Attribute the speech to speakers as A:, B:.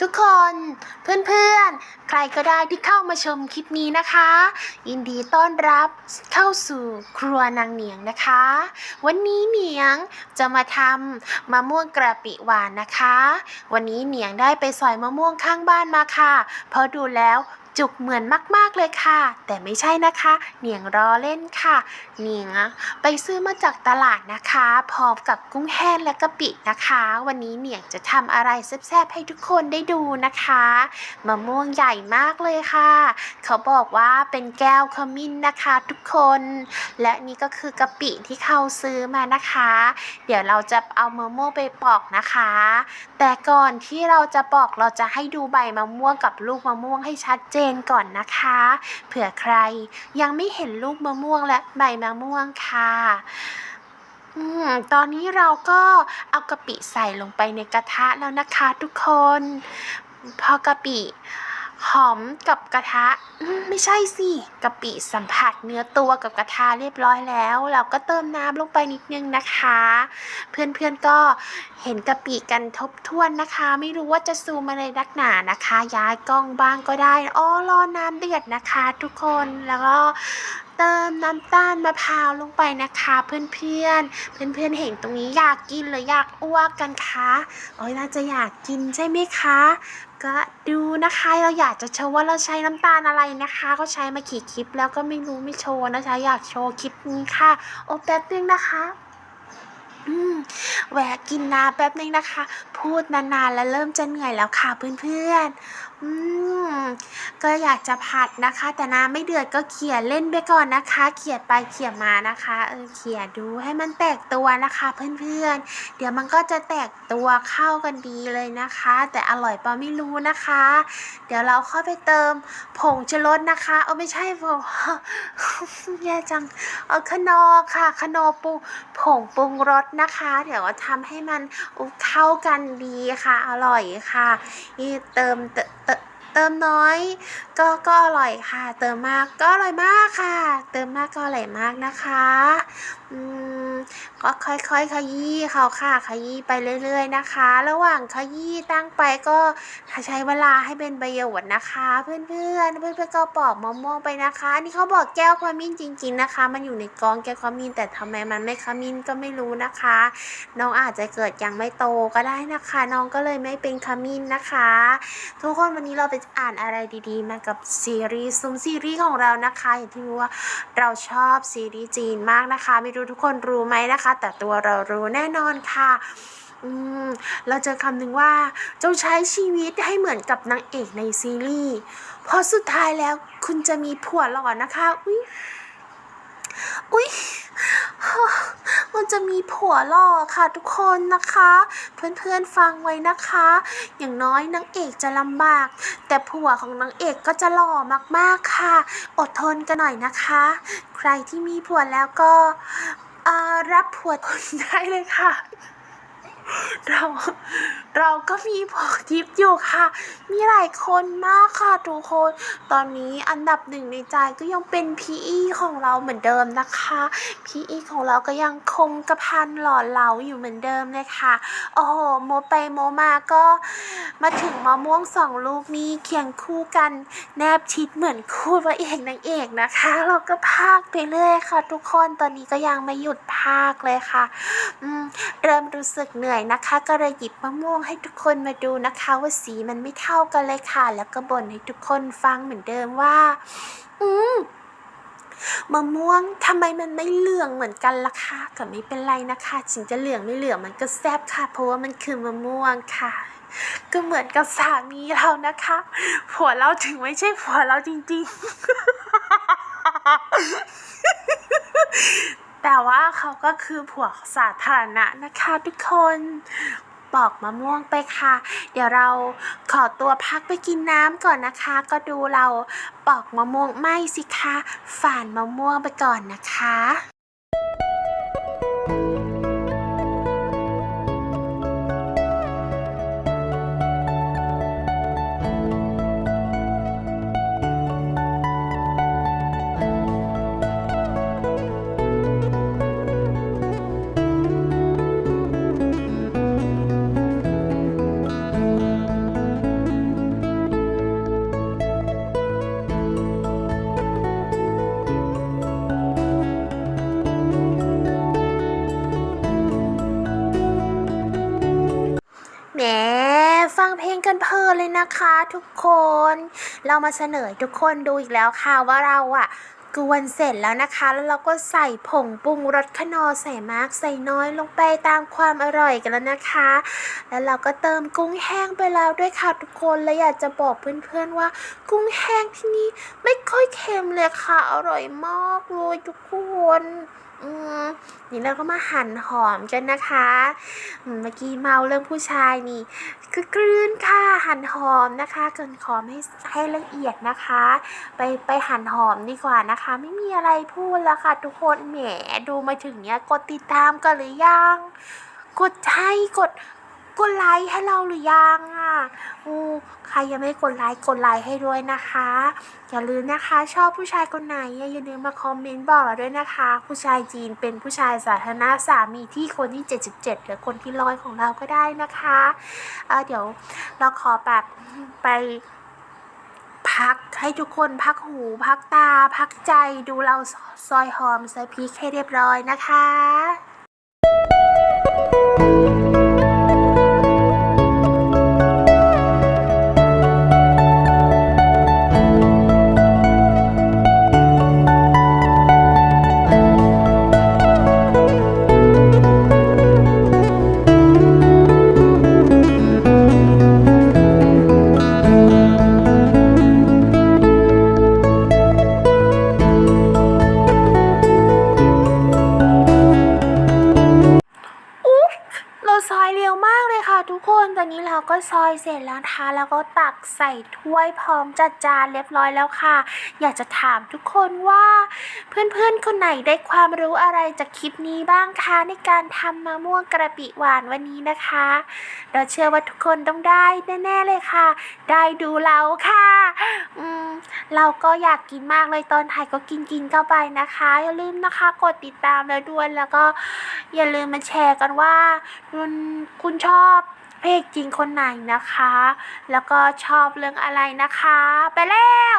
A: ทุกคนเพื่อนๆ ใครก็ได้ที่เข้ามาชมคลิปนี้นะคะ ยินดีต้อนรับเข้าสู่ครัวนางเหนียงนะคะ วันนี้เหนียงจะมาทำมะม่วงกระปิหวานนะคะ วันนี้เหนียงได้ไปสอยมะม่วงข้างบ้านมาค่ะ เพราะดูแล้ว จุกเหมือนมากๆเลยค่ะ แต่ไม่ใช่นะคะเหนียงรอเล่นค่ะเหนียงไปซื้อมาจากตลาดนะคะพร้อมกับกุ้งแห้งและกะปินะคะ วันนี้เหนียงจะทำอะไรแซ่บๆให้ทุกคนได้ดูนะคะมะม่วงใหญ่มากเลยค่ะ เขาบอกว่าเป็นแก้วขมิ้นนะคะทุกคน และนี่ก็คือกะปิที่เขาซื้อมานะคะ เดี๋ยวเราจะเอามะม่วงไปปอกนะคะ แต่ก่อนที่เราจะปอกเราจะให้ดูใบมะม่วงกับลูกมะม่วงให้ชัดเจนก่อนนะคะ เผื่อใครยังไม่เห็นลูกมะม่วงและใบมะม่วงค่ะอตอนนี้เราก็เอากะปิใส่ลงไปในกระทะแล้วนะคะทุกคน พอกะปิ หอมกับกระทะไม่ใช่สิกะปิสัมผัสเนื้อตัวกับกระทะเรียบร้อยแล้ว เราก็เติมน้ำลงไปนิดนึงนะคะ เพื่อนๆก็เห็นกะปิกันทบทวนนะคะ ไม่รู้ว่าจะซูมอะไรนักหนานะคะ ย้ายกล้องบ้างก็ได้อ๋อรอน้ำเดือดนะคะ ทุกคนแล้วก็ เติมน้ำตาลมะพร้าวลงไปนะคะ เพื่อนๆเพื่อนๆเห็นตรงนี้อยากกินหรืออยากอ้วกกันคะโอ้ยน่าจะอยากกินใช่ไหมคะ ก็ดูนะคะเราอยากจะโชว์ว่าเราใช้น้ำตาลอะไรนะคะ ก็ใช้มาขี่คลิปแล้วก็ไม่รู้ไม่โชว์นะคะ อยากโชว์คลิปนี้ค่ะ โอ้แป๊บนึงนะคะอืมแหวะกินน้ำแป๊บนึงนะคะ พูดนานๆ แล้วเริ่มจะเหนื่อยแล้วค่ะเพื่อนๆ อืม ก็อยากจะผัดนะคะ แต่น้ำไม่เดือดก็เขี่ยเล่นไปก่อนนะคะ เขี่ยไปเขี่ยมานะคะ เออเขี่ยดูให้มันแตกตัวนะคะ เพื่อนๆ เดี๋ยวมันก็จะแตกตัวเข้ากันดีเลยนะคะ แต่อร่อยเปล่าไม่รู้นะคะ เดี๋ยวเราเข้าไปเติมผงชูรสนะคะเออไม่ใช่ผงแย่จังเออขนอค่ะขนอปรุงผงปรุงรสนะคะ เดี๋ยวทำให้มันเข้ากันดีค่ะ อร่อยค่ะนี่เติมเติมเติมเติมน้อยก็ก็อร่อยค่ะ เติมมากก็อร่อยมากค่ะ เติมมากก็อร่อยมากนะคะอืมก็ค่อยๆขยี้เขาค่ะขยี้ไปเรื่อย ๆนะคะ ระหว่างขยี้ตั้งไปก็ใช้เวลาให้เป็นประโยชน์นะคะ เพื่อนๆเพื่อนๆก็ปอกมะม่วงไปนะคะอันนี่เขาบอกแก้วขมิ้นจริง ๆนะคะ มันอยู่ในกองแก้วขมิ้นแต่ทำไมมันไม่ขมิ้นก็ไม่รู้นะคะ น้องอาจจะเกิดยังไม่โตก็ได้นะคะ น้องก็เลยไม่เป็นขมิ้นนะคะ ทุกคนวันนี้เราไปอ่านอะไรดีๆมากับซีรีส์ซุ้มซีรีส์ของเรานะคะ อย่างที่รู้ว่าเราชอบซีรีส์จีนมากนะคะ ไม่รู้ทุกคนรู้ไหมนะคะ แต่ตัวเรารู้แน่นอนค่ะอืมเราเจอคำหนึ่งว่าจงใช้ชีวิตให้เหมือนกับนางเอกในซีรีส์เพราะสุดท้ายแล้วคุณจะมีผัวหล่อนะคะ อุ้ยอุ้ย มันจะมีผัวหล่อค่ะทุกคนนะคะ เพื่อนๆฟังไว้นะคะ อย่างน้อยนางเอกจะลำบาก แต่ผัวของนางเอกก็จะหล่อมากๆค่ะ อดทนกันหน่อยนะคะ ใครที่มีผัวแล้วก็รับผัวคนได้เลยค่ะ เรา เราก็มีผัวทิพย์อยู่ค่ะ มีหลายคนมากค่ะทุกคน ตอนนี้อันดับหนึ่งในใจก็ยังเป็นพีอีของเราเหมือนเดิมนะคะพีอีของเราก็ยังคงกระพันหล่อเหลาอยู่เหมือนเดิมเลยค่ะ โอ้โห โมไปโมมาก็มาถึงมะม่วงสองลูกนี้เคียงคู่กันแนบชิดเหมือนคู่พระเอกนางเอกนะคะ เราก็พากไปเรื่อยค่ะ ทุกคน ตอนนี้ก็ยังไม่หยุดพากเลยค่ะอืมเริ่มรู้สึกเหนื่อยนะคะ ก็เลยหยิบมะม่วงให้ทุกคนมาดูนะคะว่าสีมันไม่เท่ากันเลยค่ะ แล้วก็บ่นให้ทุกคนฟังเหมือนเดิมว่า อืมมะม่วงทำไมมันไม่เหลืองเหมือนกันล่ะคะก็ไม่เป็นไรนะคะถึงจะเหลืองไม่เหลืองมันก็แซ่บค่ะ เพราะว่ามันคือมะม่วงค่ะ ก็เหมือนกับสามีเรานะคะ ผัวเราถึงไม่ใช่ผัวเราจริงๆ แต่ว่าเขาก็คือผัวสาธารณะนะคะทุกคนปอกมะม่วงไปค่ะ เดี๋ยวเราขอตัวพักไปกินน้ำก่อนนะคะ ก็ดูเราปอกมะม่วงไม่สิคะ ฝานมะม่วงไปก่อนนะคะ ฟังเพลงกันเพลินเลยนะคะทุกคน เรามาเสนอทุกคนดูอีกแล้วค่ะว่าเราอะกวนเสร็จแล้วนะคะ แล้วเราก็ใส่ผงปรุงรสขนอใส่มากใส่น้อยลงไปตามความอร่อยกันแล้วนะคะ แล้วเราก็เติมกุ้งแห้งไปแล้วด้วยค่ะทุกคนและอยากจะบอกเพื่อนๆว่า กุ้งแห้งที่นี่ไม่ค่อยเค็มเลยค่ะ อร่อยมากเลยทุกคน นี่เราก็มาหั่นหอมกันนะคะ เมื่อกี้เมาเรื่องผู้ชายนี่คือกลืนค่ะหั่นหอมนะคะเกินหอมให้ให้ละเอียดนะคะ ไปไปหั่นหอมดีกว่านะคะ ไม่มีอะไรพูดแล้วค่ะ ทุกคนแหมดูมาถึงเนี้ยกดติดตามกันหรือยัง กดให้กด กดไลค์ให้เราหรือยังอะอูใครยังไม่กดไลค์กดไลค์ให้ด้วยนะคะ อย่าลืมนะคะ ชอบผู้ชายคนไหนอย่าลืมมาคอมเมนต์บอกเราด้วยนะคะ ผู้ชายจีนเป็นผู้ชายสาธารณะสามีที่คนที่ 77 หรือคนที่ร้อยของเราก็ได้นะคะเเดี๋ยวเราขอแบบไปพักให้ทุกคนพักหู พักตา พักใจดูเราซอยหอมใส่พริกให้เรียบร้อยนะคะ ทุกนตอนนี้เราก็ซอยเสร็จแล้วนะคะแล้วก็ตักใส่ถ้วยพร้อมจัดจานเรียบร้อยแล้วค่ะ อยากจะถามทุกคนว่า เพื่อนๆคนไหนได้ความรู้อะไรจากคลิปนี้บ้างคะในการทำมะม่วงกระปิหวานวันนี้นะคะ เราเชื่อว่าทุกคนต้องได้แน่ๆเลยค่ะ ได้ดูเราค่ะอืมเราก็อยากกินมากเลยตอนถ่ายก็กินกินๆเข้าไปนะคะ อย่าลืมนะคะกดติดตามแล้วด้วยแล้วก็อย่าลืมมาแชร์กันว่าคุณชอบ เพลงจริงคนไหนนะคะ แล้วก็ชอบเรื่องอะไรนะคะ ไปแล้ว